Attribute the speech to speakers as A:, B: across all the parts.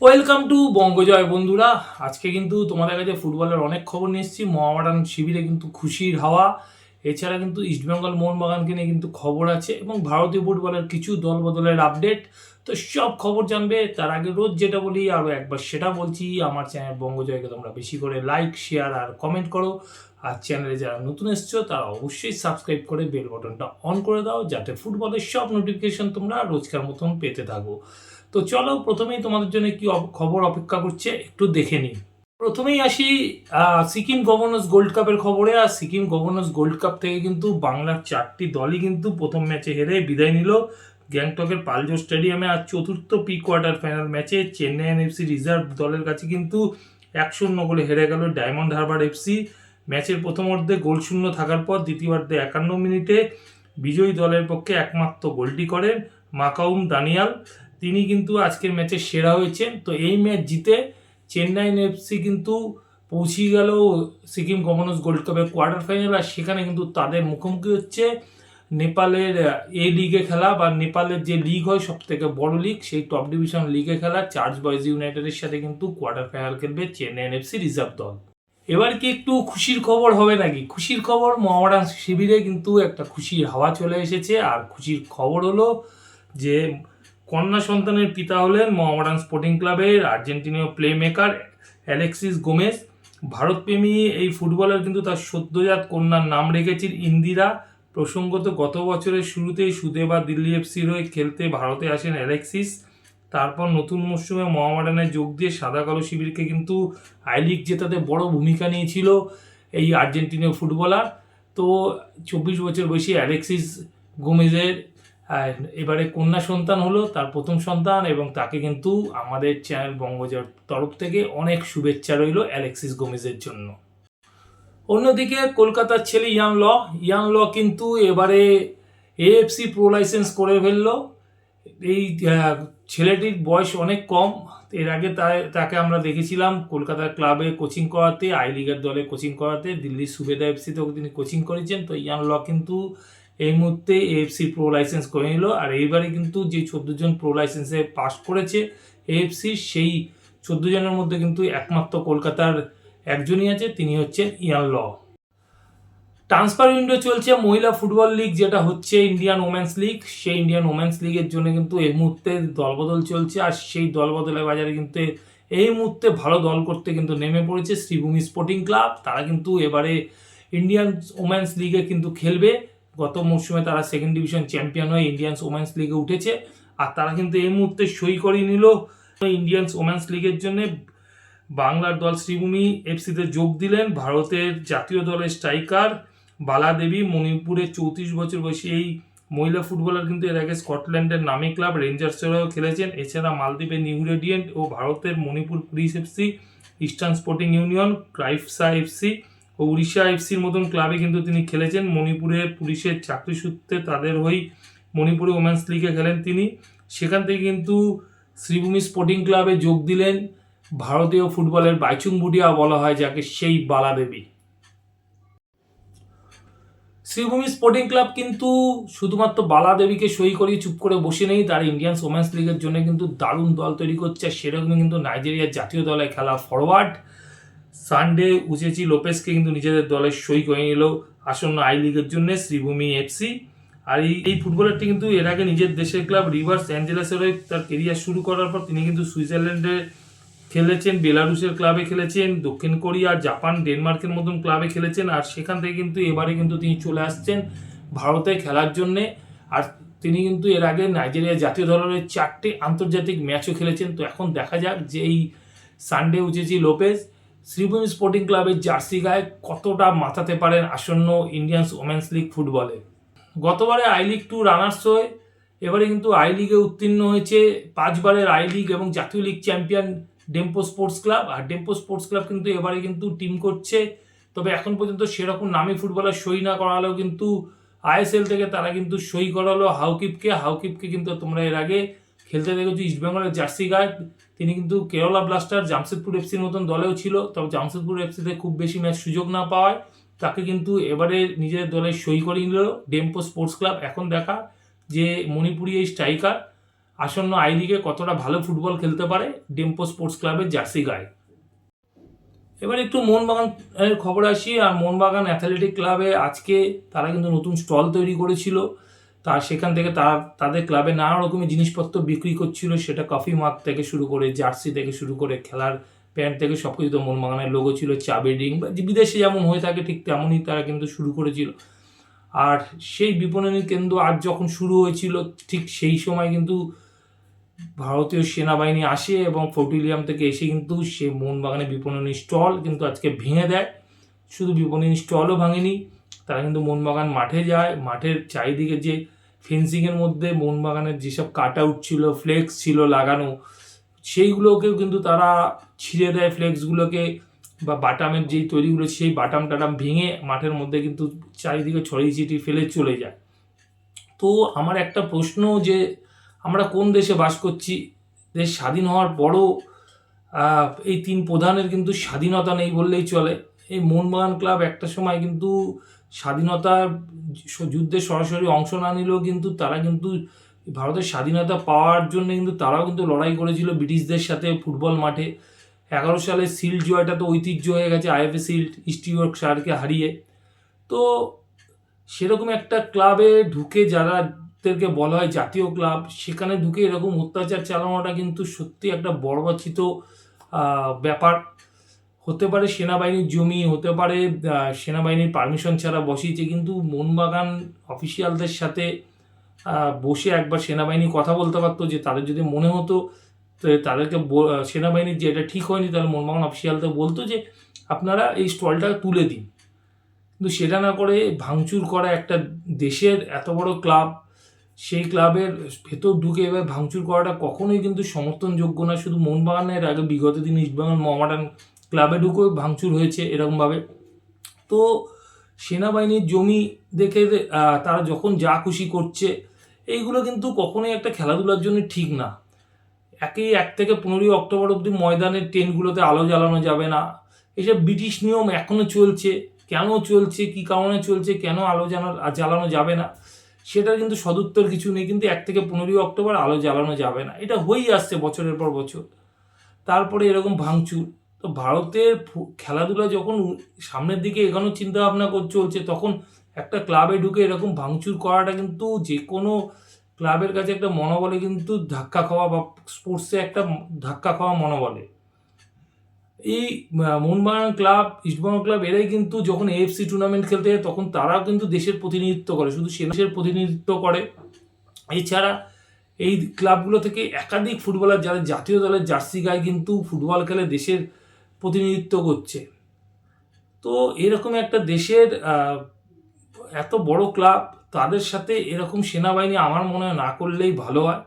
A: Welcome to বঙ্গজয় বন্ধুরা। আজকে কিন্তু তোমাদের কাছে ফুটবলের অনেক খবর নিয়ে এসেছি। মহামারান শিবিরে কিন্তু খুশির হাওয়া। এছাড়া কিন্তু ইস্টবেঙ্গল মোহনবাগানকে নিয়ে কিন্তু খবর আছে এবং ভারতীয় ফুটবলের কিছু দল বদলের আপডেট তো সব খবর জানবে, তার আগে রোজ যেটা বলি আরও একবার সেটা বলছি, আমার চ্যানেল বঙ্গজয়কে তোমরা বেশি করে লাইক শেয়ার আর কমেন্ট করো। আর চ্যানেলে যারা নতুন এসছো, তারা অবশ্যই সাবস্ক্রাইব করে বেল বাটনটা অন করে দাও, যাতে ফুটবলের সব নোটিফিকেশন তোমরা রোজকার মতন পেতে থাকো। তো চলো প্রথমেই তোমাদের জন্য কি খবর অপেক্ষা করছে, একটু দেখে নিই। প্রথমেই আসি সিকিম গভর্নর্স গোল্ড কাপের খবরে। আর সিকিম গভর্নর্স গোল্ড কাপ থেকে কিন্তু বাংলার চারটি দলই কিন্তু প্রথম ম্যাচে হেরে বিদায় নিল। গ্যাংটকের পালজো স্টেডিয়ামে আর চতুর্থ প্রি কোয়ার্টার ফাইনাল ম্যাচে চেন্নাই এফসি রিজার্ভ দলের কাছে কিন্তু এক শূন্য গোলে হেরে গেল ডায়মন্ড হারবার এফসি ম্যাচের প্রথম অর্ধে গোল শূন্য থাকার পর দ্বিতীয়ার্ধে একান্ন মিনিটে বিজয়ী দলের পক্ষে একমাত্র গোলটি করেন মাকাউম দানিয়াল। তিনি কিন্তু আজকের ম্যাচে সেরা হয়েছেন। তো এই ম্যাচ জিতে চেন্নাই এফসি কিন্তু পৌঁছে গেল সিকিম গভর্নর্স গোল্ড কাপের কোয়ার্টার ফাইনাল। আর সেখানে কিন্তু তাদের মুখোমুখি হচ্ছে নেপালের এ লিগে খেলা বা নেপালের যে লিগ হয় সব থেকে বড় লিগ সেই টপ ডিভিশন লিগে খেলা। চার্জ বয়েজ ইউনাইটেডের সাথে কিন্তু কোয়ার্টার ফাইনাল খেলবে চেন্নাই এফসি রিজার্ভ দল। এবার কি একটু খুশির খবর হবে নাকি? খুশির খবর মোহামেডান শিবিরে কিন্তু একটা খুশির হাওয়া চলে এসেছে। আর খুশির খবর হলো যে কন্যা সন্তানের পিতা হলেন মোহামেডান স্পোর্টিং ক্লাবের আর্জেন্টিনীয় প্লে মেকার অ্যালেক্সিস গোমেজ ভারতপ্রেমী এই ফুটবলার কিন্তু তার সদ্যজাত কন্যার নাম রেখেছেন ইন্দিরা। প্রসঙ্গত, গত বছরের শুরুতেই সুদেবা দিল্লি এফসির হয়ে খেলতে ভারতে আসেন অ্যালেক্সিস। তারপর নতুন মরশুমে মোহামেডানে যোগ দিয়ে সাদা কালো শিবিরকে কিন্তু আই লিগ জেতাতে বড় ভূমিকা নিয়েছিল এই আর্জেন্টিনীয় ফুটবলার। তো চব্বিশ বছর বয়সী অ্যালেক্সিস গোমেজের এবারে কন্যা সন্তান হলো, তার প্রথম সন্তান এবং তাকে কিন্তু আমাদের চ্যানেল বঙ্গজার তরফ থেকে অনেক শুভেচ্ছা রইল অ্যালেক্সিস গোমেজের জন্য। অন্যদিকে কলকাতার ছেলে ইয়ান ল ইয়ান ল কিন্তু এবারে এএফসি প্রো লাইসেন্স করে ফেলল। এই ছেলেটির বয়স অনেক কম। এর আগে তাকে আমরা দেখেছিলাম কলকাতার ক্লাবে কোচিং করাতে, আই লিগের দলে কোচিং করাতে, দিল্লির সুবেদা এফসিতেও তিনি কোচিং করেছেন। তো ইয়ান ল কিন্তু এই মুহূর্তে এএফসি প্রো লাইসেন্স করে নিল। আর এইবারে কিন্তু যে জন প্রো লাইসেন্সে পাস করেছে এএফসি সেই চোদ্দ জনের মধ্যে কিন্তু একমাত্র কলকাতার একজনই আছে, তিনি হচ্ছেন ইয়ান ল ট্রান্সফার উইন্ডো চলছে মহিলা ফুটবল লিগ যেটা হচ্ছে ইন্ডিয়ান ওমেন্স লিগ সেই ইন্ডিয়ান ওমেন্স লিগের জন্য কিন্তু এই মুহূর্তে দলবদল চলছে, আর সেই দলবদলের বাজারে কিন্তু এই মুহূর্তে ভালো দল করতে কিন্তু নেমে পড়েছে শ্রীভূমি স্পোর্টিং ক্লাব তারা কিন্তু এবারে ইন্ডিয়ান ওমেন্স লিগে কিন্তু খেলবে। গত মরশুমে তারা সেকেন্ড ডিভিশন চ্যাম্পিয়ন হয়ে ইন্ডিয়ান্স ওমেন্স লিগে উঠেছে, আর তারা কিন্তু এই মুহূর্তে সই করিয়ে নিল ইন্ডিয়ান্স ওমেন্স লিগের জন্য। বাংলার দল শ্রীভূমি এফসিতে যোগ দিলেন, ভারতের জাতীয় দলের স্ট্রাইকার বালা দেবী মণিপুরের চৌত্রিশ বছর বয়সী এই মহিলা ফুটবলার কিন্তু এর আগে স্কটল্যান্ডের নামী ক্লাব, রেঞ্জার্সেরাও খেলেছেন। এছাড়া মালদ্বীপের নিউ রেডিয়েন্ট ও ভারতের Manipur police FC, Eastern Sporting Union, Kryphsa FC ও উড়িষ্যা এফসির মতন ক্লাবে কিন্তু তিনি খেলেছেন। মণিপুরের পুলিশের চাকরি সূত্রে তাদের হয়ে মণিপুরে ওমেন্স লিগে খেলেন তিনি। সেখান থেকে কিন্তু শ্রীভূমি স্পোর্টিং ক্লাবে যোগ দিলেন। ভারতীয় ফুটবলের বাইচুং বুডিয়া বলা হয়, যাকে সেই বালা দেবী শ্রীভূমি স্পোর্টিং ক্লাব কিন্তু শুধুমাত্র বালা দেবীকে সই করিয়ে চুপ করে বসে নেই, তার ইন্ডিয়ান ওমেন্স লিগের জন্য কিন্তু দারুণ দল তৈরি করছে সেরকমই কিন্তু নাইজেরিয়ার জাতীয় দলে খেলা ফরওয়ার্ড। সানডে উচেচি লোপেসকে কিন্তু নিজেদের দলে সই করে নিল আসন্ন আই লিগের জন্য শ্রীভূমি এফসি আর এই এই ফুটবলারটি কিন্তু এর আগে নিজের দেশের ক্লাব রিভার্স অ্যাঞ্জেলাসের তার কেরিয়ার শুরু করার পর তিনি কিন্তু সুইজারল্যান্ডে খেলেছেন বেলারুসের ক্লাবে খেলেছেন, দক্ষিণ কোরিয়া, জাপান, ডেনমার্কের মতন ক্লাবে খেলেছেন, আর সেখান থেকে কিন্তু এবারে কিন্তু তিনি চলে আসছেন ভারতে খেলার জন্যে। আর তিনি কিন্তু এর আগে নাইজেরিয়া জাতীয় দলের চারটি আন্তর্জাতিক ম্যাচও খেলেছেন। তো এখন দেখা যাক যে এই সানডে উচেছি লোপেজ শ্রীভূমি স্পোর্টিং ক্লাবের জার্সি গায়ে কতটা মাথাতে পারেন আসন্ন ইন্ডিয়ান্স ওমেন্স লিগ ফুটবলে গতবারে আই লিগ টু রানার্স হয়ে এবারে কিন্তু আই লিগে উত্তীর্ণ হয়েছে। পাঁচবারের আই লিগ এবং জাতীয় league champion Dempo sports club আর ডেম্পো স্পোর্টস ক্লাব কিন্তু এবারে কিন্তু টিম করছে। তবে এখন পর্যন্ত সেরকম নামী ফুটবলার সই না করালেও কিন্তু আইএসএল থেকে তারা কিন্তু সই করালো হাউকিপকে। হাউকিপকে কিন্তু তোমরা এর আগে খেলতে দেখেছ ইস্টবেঙ্গলের জার্সি গার্ড তিনি কিন্তু কেরলা ব্লাস্টার জামশেদপুর এফসির মতন দলেও ছিল। তবে জামশেদপুর এফসিতে খুব বেশি ম্যাচ সুযোগ না পাওয়ায় তাকে কিন্তু এবারে নিজের দলে সই করে নিল ডেম্পো স্পোর্টস ক্লাব এখন দেখা যে মণিপুরি এই স্ট্রাইকার আসন্ন আই লিগে কতটা ভালো ফুটবল খেলতে পারে ডেম্পো স্পোর্টস ক্লাবের জার্সি গায়ে। এবার একটু মোহনবাগানের খবর আসি, আর মোহনবাগান অ্যাথলেটিক ক্লাবে আজকে তারা কিন্তু নতুন স্টল তৈরি করেছিল। তার সেখান থেকে তারা, তাদের ক্লাবে নানা রকমের জিনিসপত্র বিক্রি করছিল, সেটা কফি মাগ থেকে শুরু করে জার্সি থেকে শুরু করে খেলার প্যান্ট থেকে সব কিছু তো মোহনবাগানের লোগো ছিল চা বেডিং বা বিদেশে যেমন হয়ে থাকে ঠিক তেমনই তারা কিন্তু শুরু করেছিল। আর সেই বিপণনী কেন্দ্র আজ যখন শুরু হয়েছিল, ঠিক সেই সময় কিন্তু ভারতীয় সেনাবাহিনী আসে এবং ফোর্টিলিয়াম থেকে এসে কিন্তু সে মোহনবাগানের বিপণনী স্টল কিন্তু আজকে ভেঙে দেয়। শুধু বিপণনী স্টলও ভাঙেনি, তারা কিন্তু মোহনবাগান মাঠে যায়। মাঠের চারিদিকে যে ফেন্সিংয়ের মধ্যে মোহনবাগানের যেসব কাট আউট ছিল ফ্লেক্স ছিল লাগানো, সেইগুলোকেও কিন্তু তারা ছিঁড়ে দেয় ফ্লেক্সগুলোকে বা বাটামের যেই তৈরিগুলো, সেই বাটাম টাটাম ভেঙে মাঠের মধ্যে কিন্তু চারিদিকে ছড়িয়ে ছিটিয়ে ফেলে চলে যায়। তো আমার একটা প্রশ্ন যে আমরা কোন দেশে বাস করছি? দেশ স্বাধীন হওয়ার পরও এই তিন প্রধানের কিন্তু স্বাধীনতা নেই বললেই চলে। এই মোহনবাগান ক্লাব একটা সময় কিন্তু স্বাধীনতার যুদ্ধে সরাসরি অংশ না নিলেও কিন্তু তারা কিন্তু ভারতের স্বাধীনতা পাওয়ার জন্য কিন্তু তারাও কিন্তু লড়াই করেছিল ব্রিটিশদের সাথে ফুটবল মাঠে। এগারো সালে সিল্ড জয়টা তো ঐতিহ্য হয়ে গেছে আইএফএ সিল্ড, ইস্ট ইয়র্ক শারকে হারিয়ে। তো সেরকম একটা ক্লাবে ঢুকে যারাদেরকে বলা হয় জাতীয় ক্লাব। সেখানে ঢুকে এরকম অত্যাচার চালানোটা কিন্তু সত্যি একটা বর্বাচিত ব্যাপার। হতে পারে সেনাবাহিনীর জমি, হতে পারে সেনাবাহিনীর পারমিশন ছাড়া বসিয়েছে, কিন্তু মোহনবাগান অফিসিয়ালদের সাথে বসে একবার সেনাবাহিনী কথা বলতে পারতো যে তাদের যদি মনে হতো তাদেরকে সেনাবাহিনীর যে এটা ঠিক হয়নি, তাহলে মোহনবাগান অফিসিয়ালদের বলতো যে আপনারা এই স্টলটা তুলে দিন। কিন্তু সেটা না করে ভাঙচুর করা একটা দেশের এত বড় ক্লাব সেই ক্লাবের ভেতর ঢুকে এবার ভাঙচুর করাটা কখনোই কিন্তু সমর্থনযোগ্য না। শুধু মোহনবাগানের আগে বিগত দিন ইস্টবেঙ্গল মোহামেডান ক্লাবে ঢুকেও ভাঙচুর হয়েছে এরকমভাবে। তো সেনাবাহিনীর জমি দেখে তারা যখন যা খুশি করছে, এইগুলো কিন্তু কখনোই একটা খেলাধুলার জন্য ঠিক না। একই এক থেকে পনেরোই অক্টোবর অবধি ময়দানের ট্রেনগুলোতে আলো জ্বালানো যাবে না। এসব ব্রিটিশ নিয়ম এখনও চলছে। কেন চলছে, কি কারণে চলছে, কেন আলো জ্বালা জ্বালানো যাবে না? সেটার কিন্তু সদুত্তর কিছু নেই, কিন্তু এক থেকে পনেরোই অক্টোবর আলো জ্বালানো যাবে না। এটা হয়েই আসছে বছরের পর বছর। তারপরে এরকম ভাঙচুর। তো ভারতের খেলাধুলা যখন সামনের দিকে এগোনোর চিন্তা ভাবনা কর, চলছে, তখন একটা ক্লাবে ঢুকে এরকম ভাঙচুর করাটা কিন্তু যে কোনো ক্লাবের কাছে একটা মনোবলে কিন্তু ধাক্কা খাওয়া বা স্পোর্টসে একটা ধাক্কা খাওয়া মনোবলে। এই মোহনবাগান ক্লাব, ইস্টবেঙ্গল ক্লাব এরাই কিন্তু যখন এএফসি টুর্নামেন্ট খেলতে যায়, তখন তারাও কিন্তু দেশের প্রতিনিধিত্ব করে। শুধু সে দেশের প্রতিনিধিত্ব করে। এছাড়া এই ক্লাবগুলো থেকে একাধিক ফুটবলার যারা জাতীয় দলের জার্সি গায়ে কিন্তু ফুটবল খেলে দেশের প্রতিনিধিত্ব করছে। তো এরকম একটা দেশের এত বড় ক্লাব, তাদের সাথে এরকম সেনাবাহিনী আমার মনে হয় না করলেই ভালো হয়।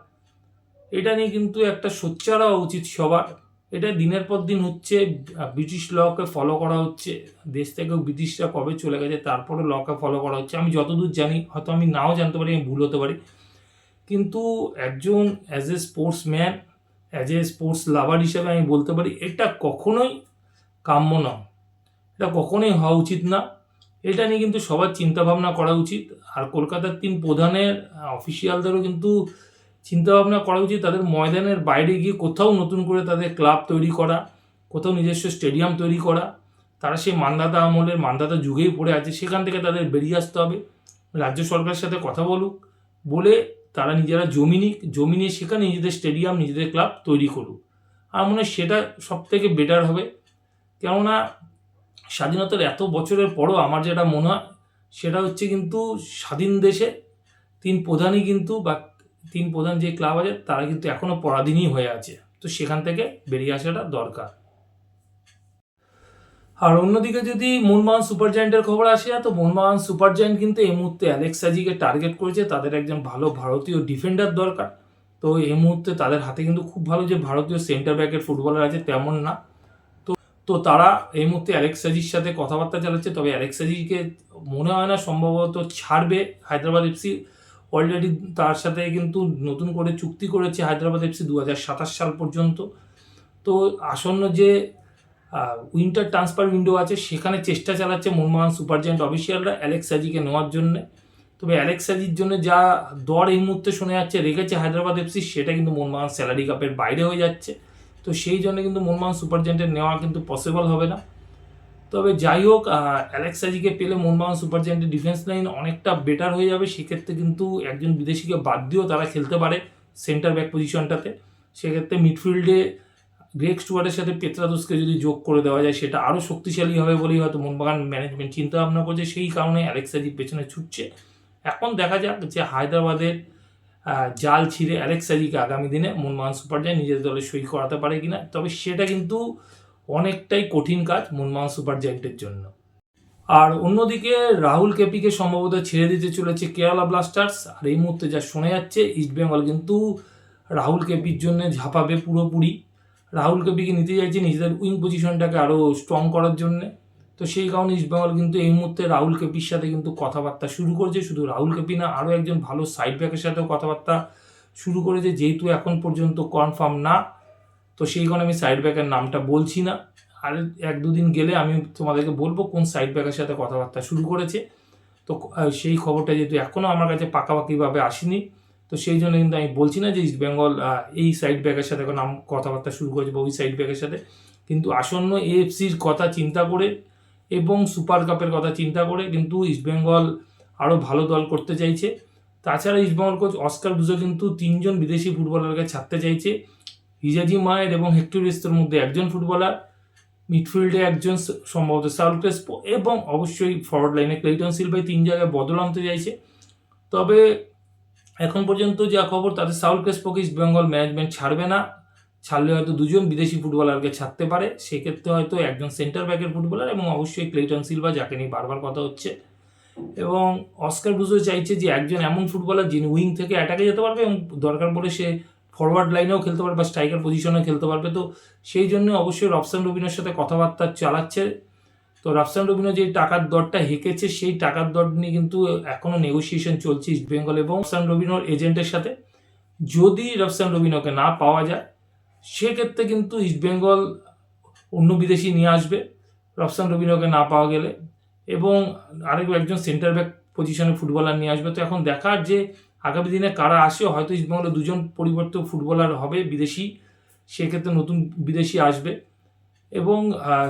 A: এটা নিয়ে কিন্তু একটা সোচ্চার হওয়া উচিত সবার। এটা দিনের পর দিন হচ্ছে ব্রিটিশ লকে ফলো করা হচ্ছে। দেশ থেকেও ব্রিটিশরা কবে চলে গেছে, তারপরে লকে ফলো করা হচ্ছে। আমি যতদূর জানি, হয়তো আমি নাও জানতে পারি, আমি ভুল হতে পারি। কিন্তু একজন as a sportsman as a sports lover হিসেবে আমি বলতে পারি, এটা কখনোই কাম্য নয়। এটা কখনোই হওয়া উচিত না। এটা নিয়ে কিন্তু সবার চিন্তাভাবনা করা উচিত। আর কলকাতার তিন প্রধানের অফিসিয়ালদেরও কিন্তু চিন্তা ভাবনা করা উচিত তাদের ময়দানের বাইরে গিয়ে কোথাও নতুন করে তাদের ক্লাব তৈরি করা, কোথাও নিজস্ব স্টেডিয়াম তৈরি করা। তারা সেই মান্দাতা আমলের, মান্দাতা যুগেই পড়ে আছে, সেখান থেকে তাদের বেরিয়ে আসতে হবে। রাজ্য সরকারের সাথে কথা বলুক, বলে তারা নিজেরা জমি নিক, জমি নিয়ে সেখানে নিজেদের স্টেডিয়াম, নিজেদের ক্লাব তৈরি করুক। আমার মনে হয় সেটা সব থেকে বেটার হবে। কেননা স্বাধীনতার এত বছরের পরও আমার যেটা মনে হয়, সেটা হচ্ছে কিন্তু স্বাধীন দেশে তিন প্রধানই কিন্তু বা তিন প্রধান যে ক্লাব আছে, তারা কিন্তু এখনও পরাধীনই হয়ে আছে। তো সেখান থেকে বেরিয়ে আসাটা দরকার। আর অন্যদিকে যদি মোহনবাগান সুপার জায়েন্টের খবর আসে, তো মোহনবাগান সুপার জায়েন্ট কিন্তু এই মুহূর্তে অ্যালেক্সাজিকে টার্গেট করেছে, তাদের একজন ভালো ভারতীয় ডিফেন্ডার দরকার। তো এই মুহূর্তে তাদের হাতে কিন্তু খুব ভালো যে ভারতীয় সেন্টার ব্যাকের ফুটবলার আছে তেমন না। তো তো তারা এই মুহূর্তে অ্যালেক্সাজির সাথে কথাবার্তা চালাচ্ছে, তবে অ্যালেক্সাজিকে মনে হয় না সম্ভবত ছাড়বে হায়দ্রাবাদ এফসি। অলরেডি তার সাথে কিন্তু নতুন করে চুক্তি করেছে হায়দ্রাবাদ এফসি দু হাজার সাতাশ সাল পর্যন্ত। তো আসন্ন যে উইন্টার ট্রান্সফার উইন্ডো আছে, সেখানে চেষ্টা চালাচ্ছে মোহনবাগান সুপার জায়েন্ট অফিসিয়ালরা অ্যালেক্স সাজিকে নেওয়ার জন্য। তবে অ্যালেক্সাজির জন্য যা দর এই মুহূর্তে শোনা যাচ্ছে, রেখেছে হায়দ্রাবাদ এফসি সেটা কিন্তু মোহনবাগান স্যালারি কাপের বাইরে হয়ে যাচ্ছে। তো সেই জন্য কিন্তু মোহনবাগান সুপার জায়েন্টের নেওয়া কিন্তু পসিবল হবে না। তবে যাই হোক অ্যালেক্সাজিকে পেলে মোহনবাগান সুপার জায়েন্টের ডিফেন্স লাইন অনেকটা বেটার হয়ে যাবে। সেক্ষেত্রে কিন্তু একজন বিদেশিকে বাদ দিয়েও তারা খেলতে পারে সেন্টার ব্যাক পজিশনটাতে সেক্ষেত্রে মিডফিল্ডে গ্রেক স্টুয়ার্টের সাথে পেত্রাদোসকে যদি যোগ করে দেওয়া যায়, সেটা আরও শক্তিশালী হবে বলেই হয়তো মোহনবাগান ম্যানেজমেন্ট চিন্তা ভাবনা করছে। সেই কারণে অ্যালেক্সাজির পেছনে ছুটছে। এখন দেখা যাক যে হায়দ্রাবাদের জাল ছিঁড়ে অ্যালেক্সাজিকে আগামী দিনে মোহনবাগান সুপার জায় নিজের দলে সই করাতে পারে কিনা। তবে সেটা কিন্তু অনেকটাই কঠিন কাজ মোহনবাগান সুপার জায়েন্টের জন্য। আর অন্যদিকে রাহুল কেপিকে সম্ভবত ছেড়ে দিতে চলেছে কেরালা ব্লাস্টার্স, আর এই মুহূর্তে যা শোনা যাচ্ছে ইস্টবেঙ্গল কিন্তু রাহুল কেপির জন্য ঝাঁপাবে পুরোপুরি। রাহুল কেপিকে নিতে চাইছে নিজেদের উইং পজিশনটাকে আরও স্ট্রং করার জন্য। তো সেই কারণে ইস্টবেঙ্গল কিন্তু এই মুহূর্তে রাহুল কেপির সাথে কিন্তু কথাবার্তা শুরু করেছে। শুধু রাহুল কেপি না আরও একজন ভালো সাইড ব্যাকের সাথেও কথাবার্তা শুরু করেছে, যেহেতু এখন পর্যন্ত কনফার্ম না। তো সেই কারণে আমি সাইড ব্যাকের নামটা বলছি না। আর এক দুদিন গেলে আমি তোমাদেরকে বলব কোন সাইড ব্যাকের সাথে কথাবার্তা শুরু করেছে। তো সেই খবরটা যেহেতু এখনও আমার কাছে পাকাপাকিভাবে আসেনি, তো সেই জন্য কিন্তু আমি বলছি না যে ইস্ট বেঙ্গল এই সাইড ব্যাকের সাথে নাম কথাবার্তা শুরু করেছে বা ওই সাইড ব্যাকের সাথে। কিন্তু আসন্ন এএফসির কথা চিন্তা করে এবং সুপার কাপের কথা চিন্তা করে কিন্তু ইস্টবেঙ্গল আরও ভালো দল করতে চাইছে। তাছাড়া ইস্টবেঙ্গল কোচ অস্কার বুজো কিন্তু তিনজন বিদেশি ফুটবলারকে ছাড়তে চাইছে। হিজাজি মায়ের এবং হেক্টরিস্তর মধ্যে একজন ফুটবলার, মিডফিল্ডে একজন সম্ভবত সাউল ক্রেসপো এবং অবশ্যই ফরওয়ার্ড লাইনে ক্লেইটন সিলভাই তিন জায়গায় বদল আনতে চাইছে। তবে এখন পর্যন্ত যা খবর, তাতে সাউল ক্রেসপোকে ইস্ট বেঙ্গল ম্যানেজমেন্ট ছাড়বে না। ছাড়লে হয়তো দুজন বিদেশি ফুটবলারকে ছাড়তে পারে। সেক্ষেত্রে হয়তো একজন সেন্টার ব্যাকের ফুটবলার এবং অবশ্যই ক্লেইটন সিলভা, যাকে নিয়ে বারবার কথা হচ্ছে। এবং অস্কার বুঝো চাইছে যে একজন এমন ফুটবলার যিনি উইং থেকে অ্যাটাকে যেতে পারবে এবং দরকার পড়ে সে ফরওয়ার্ড লাইনেও খেলতে পারবে বা স্ট্রাইকার পজিশনেও খেলতে পারবে। তো সেই জন্য অবশ্যই রফসান রবিনের সাথে কথাবার্তা চালাচ্ছে। তো রফসান রবিনো যে টাকার দরটা হেঁকেছে, সেই টাকার দর নিয়ে কিন্তু এখনও নেগোসিয়েশন চলছে ইস্ট বেঙ্গল এবং রফসান রবিনোর এজেন্টের সাথে। যদি রফসান রবিনোকে না পাওয়া যায়, সেক্ষেত্রে কিন্তু ইস্ট বেঙ্গল অন্য বিদেশি নিয়ে আসবে, রফসান রবিনোকে না পাওয়া গেলে। এবং আরেক একজন সেন্টার ব্যাক পজিশনে ফুটবলার নিয়ে আসবে। তো এখন দেখার যে আগামী দিনে কারা আসে হয়তো ইস্টবেঙ্গলে দুজন পরিবর্তিত ফুটবলার হবে, বিদেশি। সেক্ষেত্রে নতুন বিদেশি আসবে। এবং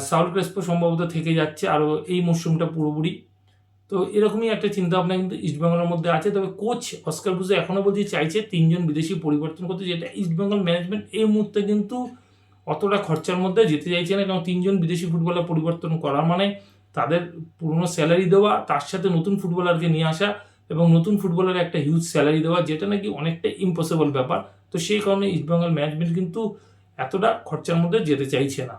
A: সাউল ক্রেসপো সম্ভবত থেকে যাচ্ছে আরও এই মরশুমটা পুরোপুরি। তো এরকমই একটা চিন্তা ভাবনা কিন্তু ইস্টবেঙ্গলের মধ্যে আছে। তবে কোচ অস্কার বুঝে এখনও বলতে চাইছে তিনজন বিদেশি পরিবর্তন করতে। যেটা ইস্টবেঙ্গল ম্যানেজমেন্ট এই মুহূর্তে কিন্তু অতটা খরচার মধ্যে যেতে চাইছে না। কারণ তিনজন বিদেশি ফুটবলার পরিবর্তন করা মানে তাদের পুরনো স্যালারি দেওয়া, তার সাথে নতুন ফুটবলারকে নিয়ে আসা এবং নতুন ফুটবলার একটা হিউজ স্যালারি দেওয়া, যেটা নাকি অনেকটা ইম্পসিবল ব্যাপার। তো সেই কারণে ইস্টবেঙ্গল ম্যানেজমেন্ট কিন্তু এতটা খরচার মধ্যে যেতে চাইছে না।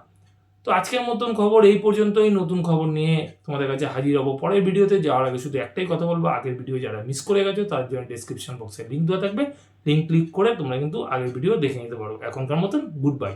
A: তো আজকের মতন খবর এই পর্যন্তই। নতুন খবর নিয়ে তোমাদের কাছে হাজির হব পরের ভিডিওতে। যাওয়ার আগে শুধু একটাই কথা বলব, আগের ভিডিও যারা মিস করে গেছো, তার জন্য ডিসক্রিপশন বক্সে লিঙ্ক দেওয়া থাকবে। লিঙ্ক ক্লিক করে তোমরা কিন্তু আগের ভিডিও দেখে নিতে পারো। এখনকার মতন গুড বাই